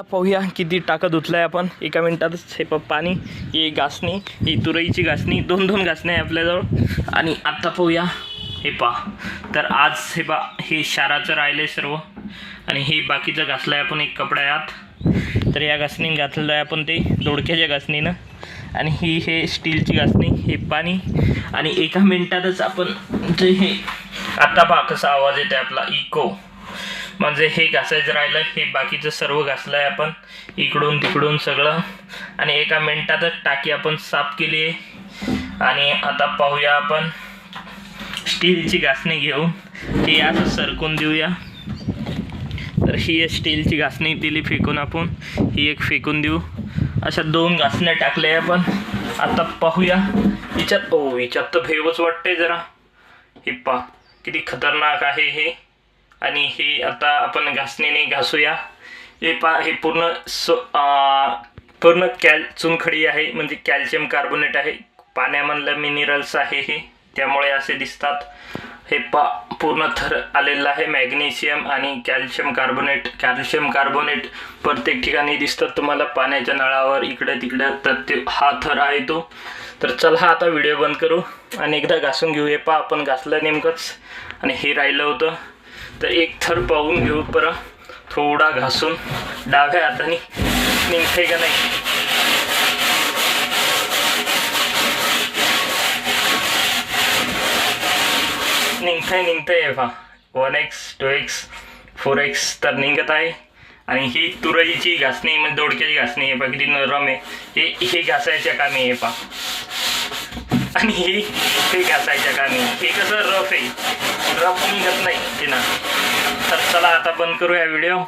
आता पाहूया किती टाकं आहे आपण. एका मिनटातच हे प पाणी ही घासणी ही तुरईची घासणी दोन दोन घासणी आहे आपल्याजवळ. आणि आत्ता पाहूया हे पा तर आज हे पा हे शाराचं राहिलं आहे सर्व. आणि हे बाकीचं घासलं आहे आपण एक कपड्यात. तर या घासणीनं घातलेलं आहे आपण ते दोडक्याच्या घासणीनं. आणि ही हे स्टीलची घासणी हे पाणी. आणि एका मिनटातच आपण जे हे आत्ता पहा कसा आवाज येतो आपला इको. म्हणजे हे घासायचं राहिलं हे बाकीचं सर्व घासलं आहे आपण. इकडून तिकडून सगळं. आणि एका मिनटातच टाकी आपण साफ केली आहे. आणि आता पाहूया आपण स्टीलची घासणी घेऊन. ती असं सरकून देऊया. तर ही एक स्टीलची घासणी दिली फेकून आपण ही एक फेकून देऊ. अशा दोन घासण्या टाकल्या आहे आपण. आता पाहूया. हिच्यात ओ हिच्यात तर भेवच वाटते जरा. हे पा किती खतरनाक आहे हे. आणि हे आता आपण घासणीने घासूया. हे पा हे पूर्ण स पूर्ण कॅल चुनखडी आहे म्हणजे कॅल्शियम कार्बोनेट आहे. पाण्यामधलं मिनरल्स आहे हे त्यामुळे असे दिसतात. हे पा पूर्ण थर आलेलं आहे मॅग्नेशियम आणि कॅल्शियम कार्बोनेट. कॅल्शियम कार्बोनेट प्रत्येक ठिकाणी दिसतात. तुम्हाला पाण्याच्या नळावर इकडे तिकडं तर ते हा थर आहे तो. तर चला आता व्हिडिओ बंद करू आणि एकदा घासून घेऊ हे पा आपण घासलं नेमकंच. आणि हे राहिलं होतं. तर एक थर पाहून घेऊ परत थोडा घासून. डाव्या हाताने. निघते का नाही? निघतंय निघतंय हे पहा. One x two x four x तर निघत आहे. आणि ही तुरईची घासणी म्हणजे दोडक्याची घासणी आहे. पहा किती नरम आहे हे हे घासायच्या कामी आहे पहा. आणि हे हे घासायच्या कामी हे कसं रफ आहे. रफ निघत नाही तिनं तर चला आता बंद करूया व्हिडिओ